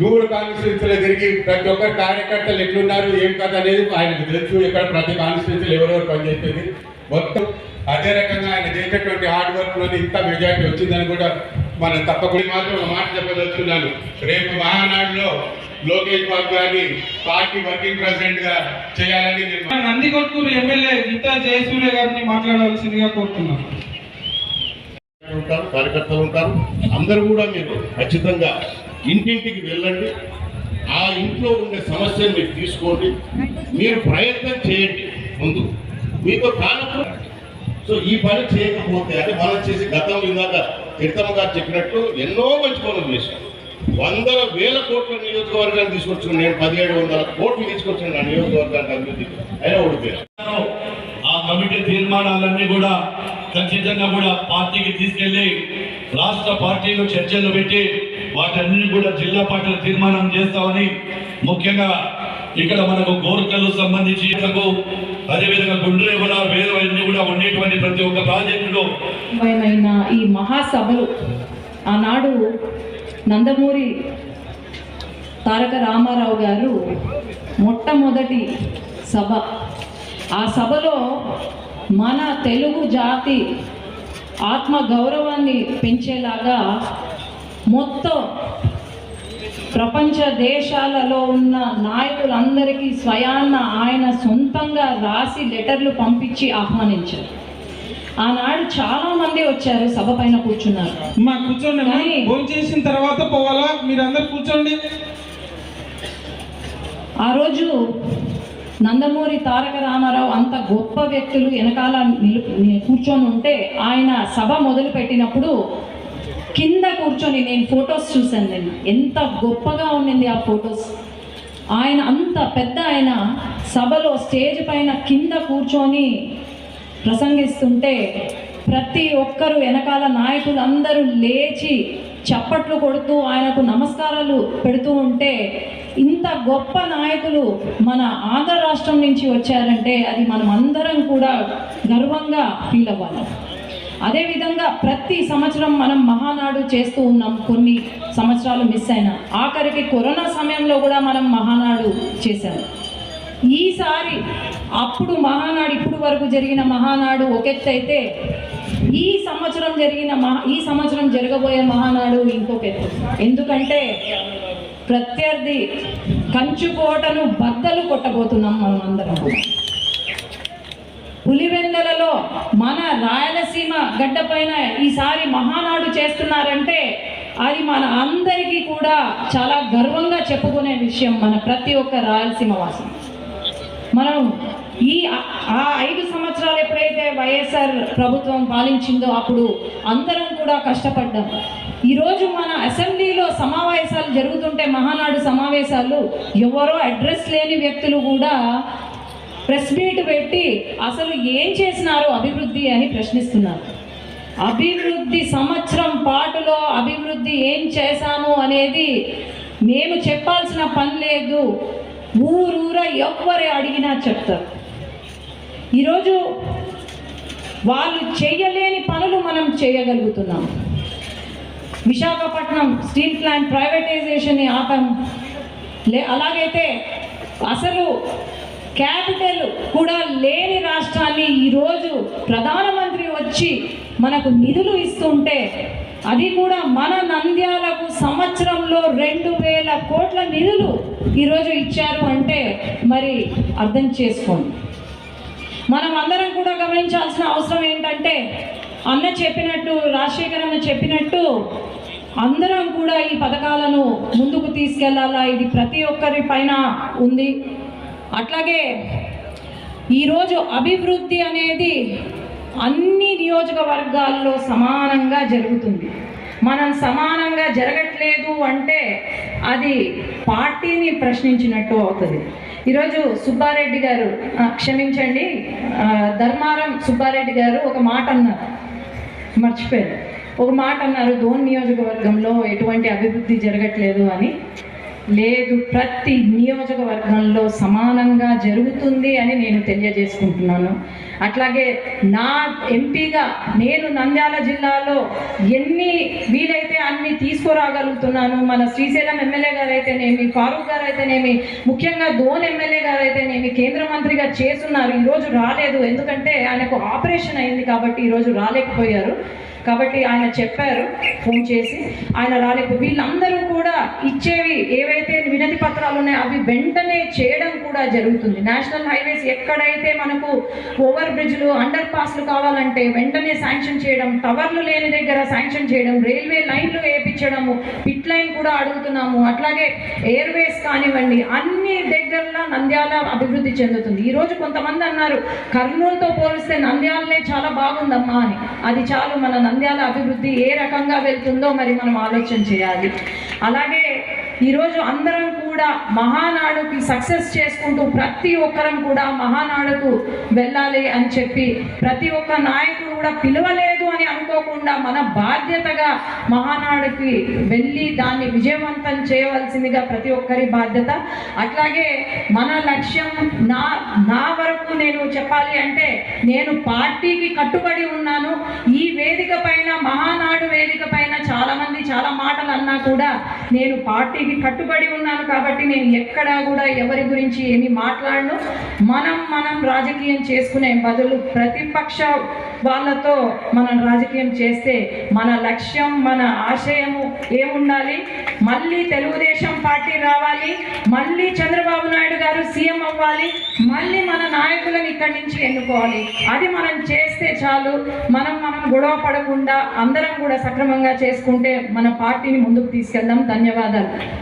కాన్స్టిట్యూన్సీలో తిరిగి ప్రతి ఒక్క కార్యకర్తలు ఎట్లున్నారు ఏం కథ అనేది ఆయనకు తెలుసు. ఇక్కడ ప్రతి కాన్స్టిట్యూన్సీలో ఎవరెవరు పనిచేసేది. మొత్తం అదే రకంగా ఆయన చేసేటువంటి హార్డ్ వర్క్లోని ఇంత మెజార్టీ వచ్చిందని కూడా మనం తప్పకుండా మాత్రం ఒక మాట చెప్పదలుచుకున్నాను. రేపు మహానాడులో లోకేష్ బాబు గారిని పార్టీ వర్కింగ్ ప్రెసిడెంట్గా చేయాలని నేను నందికొట్కూరు ఎమ్మెల్యే గీతా జయసూర్య గారిని మాట్లాడవలసిందిగా కోరుతున్నాను. ఉంటారు కార్యకర్తలు ఉంటారు. అందరూ కూడా మీరు ఖచ్చితంగా ఇంటింటికి వెళ్ళండి. ఆ ఇంట్లో ఉండే సమస్యను మీరు తీసుకోండి. మీరు ప్రయత్నం చేయండి ముందు. మీతో కానప్పుడు సో ఈ పని చేయకపోతే అంటే మనం చేసి గతం ఇందాక కీర్తమ్మ గారు చెప్పినట్టు ఎన్నో మంచి పనులు చేశాం వందల వేల కోట్ల నియోజకవర్గాన్ని తీసుకొచ్చిన నేను పదిహేడు వందల కోట్లు తీసుకొచ్చిన నా నియోజకవర్గానికి అభివృద్ధి. అయినా ఓడిపోయాను కమిటీ తీర్మానాలన్నీ కూడా ఖచ్చితంగా కూడా పార్టీకి తీసుకెళ్ళి రాష్ట్ర పార్టీలో చర్చలు పెట్టి వాటన్నిటిని కూడా జిల్లా పార్టీలు తీర్మానం చేస్తామని ముఖ్యంగా ఇక్కడ మనకు గోర్ఖలు సంబంధించి అదేవిధంగా గుండ్రే కూడా వేరే అన్ని కూడా ఉండేటువంటి ప్రతి ఒక్క ప్రాజెక్టులో ఈ మహాసభలు ఆనాడు నందమూరి తారక రామారావు గారు మొట్టమొదటి సభ ఆ సభలో మన తెలుగు జాతి ఆత్మ గౌరవాన్ని పెంచేలాగా మొత్తం ప్రపంచ దేశాలలో ఉన్న నాయకులందరికీ స్వయాన్న ఆయన సొంతంగా రాసి లెటర్లు పంపించి ఆహ్వానించారు. ఆనాడు చాలా మంది వచ్చారు సభ పైన కూర్చున్నారు. మా కూర్చోండి కానీ- భోజనం చేసిన తర్వాత పోవాలా? మీరందరూ కూర్చోండి. ఆ రోజు నందమూరి తారక రామారావు అంత గొప్ప వ్యక్తులు వెనకాల నిలు కూర్చొని ఉంటే ఆయన సభ మొదలు పెట్టినప్పుడు కింద కూర్చొని నేను ఫొటోస్ చూశాను నేను. ఎంత గొప్పగా ఉండింది ఆ ఫొటోస్. ఆయన అంత పెద్ద ఆయన సభలో స్టేజ్ పైన కింద కూర్చొని ప్రసంగిస్తుంటే ప్రతి ఒక్కరు వెనకాల నాయకులు అందరూ లేచి చప్పట్లు కొడుతూ ఆయనకు నమస్కారాలు పెడుతూ ఉంటే ఇంత గొప్ప నాయకులు మన ఆంధ్ర రాష్ట్రం నుంచి వచ్చారంటే అది మనం అందరం కూడా గర్వంగా ఫీల్ అవ్వాలి. అదేవిధంగా ప్రతి సంవత్సరం మనం మహానాడు చేస్తూ ఉన్నాం. కొన్ని సంవత్సరాలు మిస్ అయినా ఆఖరికి కరోనా సమయంలో కూడా మనం మహానాడు చేశాం. ఈసారి అప్పుడు మహానాడు ఇప్పుడు వరకు జరిగిన మహానాడు ఒక ఎత్తు అయితే ఈ సంవత్సరం జరిగిన మహా ఈ సంవత్సరం జరగబోయే మహానాడు ఇంకో ఎందుకంటే ప్రత్యర్థి కంచుకోటను బద్దలు కొట్టబోతున్నాం మనం అందరం పులివెందలలో మన రాయలసీమ గడ్డ పైన ఈసారి మహానాడు చేస్తున్నారంటే అది మన అందరికీ కూడా చాలా గర్వంగా చెప్పుకునే విషయం మన ప్రతి ఒక్క రాయలసీమ వాసం మనం ఈ ఆ- ఐదు సంవత్సరాలు ఎప్పుడైతే వైఎస్ఆర్ ప్రభుత్వం పాలించిందో అప్పుడు అందరం కూడా కష్టపడ్డాం. ఈరోజు మన అసెంబ్లీలో సమావేశాలు జరుగుతుంటే మహానాడు సమావేశాలు ఎవరో అడ్రస్ లేని వ్యక్తులు కూడా ప్రెస్ మీట్ పెట్టి అసలు ఏం చేసినారు అభివృద్ధి అని ప్రశ్నిస్తున్నారు. అభివృద్ధి సంవత్సరం పాటులో అభివృద్ధి ఏం చేశాము అనేది మేము చెప్పాల్సిన పని లేదు. ఊరూర ఎవ్వరు అడిగినా చెప్తారు. ఈరోజు వాళ్ళు చేయలేని పనులు మనం చేయగలుగుతున్నాం. విశాఖపట్నం స్టీల్ ప్లాంట్ ప్రైవేటైజేషన్ని ఆపం. లే అలాగైతే అసలు క్యాపిటల్ కూడా లేని రాష్ట్రాన్ని ఈరోజు ప్రధానమంత్రి వచ్చి మనకు నిధులు ఇస్తుంటే అది కూడా మన నంద్యాలకు సంవత్సరంలో రెండు వేల కోట్ల నిధులు ఈరోజు ఇచ్చారు అంటే మరి అర్థం చేసుకోండి. మనం అందరం కూడా గమనించాల్సిన అవసరం ఏంటంటే అన్న చెప్పినట్టు రాజశేఖర్ అన్న చెప్పినట్టు అందరం కూడా ఈ పథకాలను ముందుకు తీసుకెళ్ళాలా? ఇది ప్రతి ఒక్కరి పైన ఉంది. అట్లాగే ఈరోజు అభివృద్ధి అనేది అన్ని నియోజకవర్గాల్లో సమానంగా జరుగుతుంది. మనం సమానంగా జరగట్లేదు అంటే అది పార్టీని ప్రశ్నించినట్టు అవుతుంది. ఈరోజు సుబ్బారెడ్డి గారు క్షమించండి ధర్మారం సుబ్బారెడ్డి గారు ఒక మాట అన్నారు. మర్చిపోయారు ఒక మాట అన్నారు ధోన్ నియోజకవర్గంలో ఎటువంటి అభివృద్ధి జరగట్లేదు అని. లేదు ప్రతి నియోజకవర్గంలో సమానంగా జరుగుతుంది అని నేను తెలియజేసుకుంటున్నాను. అట్లాగే నా ఎంపీగా నేను నంద్యాల జిల్లాలో ఎన్ని వీలైతే అన్ని తీసుకురాగలుగుతున్నాను. మన శ్రీశైలం ఎమ్మెల్యే గారు అయితేనేమి ఫారూక్ గారు అయితేనేమి ముఖ్యంగా ధోన్ ఎమ్మెల్యే గారు అయితేనేమి కేంద్ర మంత్రిగా చేస్తున్నారు. ఈరోజు రాలేదు. ఎందుకంటే ఆయనకు ఆపరేషన్ అయింది కాబట్టి ఈరోజు రాలేకపోయారు. కాబట్టి ఆయన చెప్పారు ఫోన్ చేసి ఆయన రాలేదు వీళ్ళందరూ కూడా ఇచ్చేవి ఏవైతే వినతి పత్రాలు ఉన్నాయో అవి వెంటనే చేయడం కూడా జరుగుతుంది. నేషనల్ హైవేస్ ఎక్కడైతే మనకు ఓవర్ బ్రిడ్జ్లు అండర్ పాస్లు కావాలంటే వెంటనే శాంక్షన్ చేయడం టవర్లు లేని దగ్గర శాంక్షన్ చేయడం రైల్వే లైన్లు వేయించడము పిట్ లైన్ కూడా అడుగుతున్నాము. అట్లాగే ఎయిర్వేస్ కానివ్వండి అన్ని దగ్గరలో నంద్యాల అభివృద్ధి చెందుతుంది. ఈరోజు కొంతమంది అన్నారు కర్నూలుతో పోలిస్తే నంద్యాలనే చాలా బాగుందమ్మా అని. అది చాలు మన నంద్యాల అభివృద్ధి ఏ రకంగా వెళ్తుందో మరి మనం ఆలోచన చేయాలి. అలాగే ఈరోజు అందరం కూడా మహానాడుకి సక్సెస్ చేసుకుంటూ ప్రతి ఒక్కరం కూడా మహానాడుకు వెళ్ళాలి అని చెప్పి ప్రతి ఒక్క నాయకుడు కూడా పిలవలేదు అని అనుకోకుండా మన బాధ్యతగా మహానాడుకి వెళ్ళి దాన్ని విజయవంతం చేయవలసిందిగా ప్రతి ఒక్కరి బాధ్యత. అట్లాగే మన లక్ష్యం నా నా వరకు నేను చెప్పాలి అంటే నేను పార్టీకి కట్టుబడి ఉన్నాను. ఈ వేదిక పైన మహానాడు వేదిక పైన చాలామంది చాలా మాటలు అన్నా కూడా నేను పార్టీకి కట్టుబడి ఉన్నాను కాబట్టి కాబట్టి నేను ఎక్కడా కూడా ఎవరి గురించి ఏమి మాట్లాడను. మనం మనం రాజకీయం చేసుకునే బదులు ప్రతిపక్ష వాళ్ళతో మనం రాజకీయం చేస్తే మన లక్ష్యం మన ఆశయము ఏముండాలి? మళ్ళీ తెలుగుదేశం పార్టీ రావాలి మళ్ళీ చంద్రబాబు నాయుడు గారు సీఎం అవ్వాలి మళ్ళీ మన నాయకులను ఇక్కడి నుంచి ఎన్నుకోవాలి. అది మనం చేస్తే చాలు. మనం మనం గొడవ పడకుండా అందరం కూడా సక్రమంగా చేసుకుంటే మన పార్టీని ముందుకు తీసుకెళ్దాం. ధన్యవాదాలు.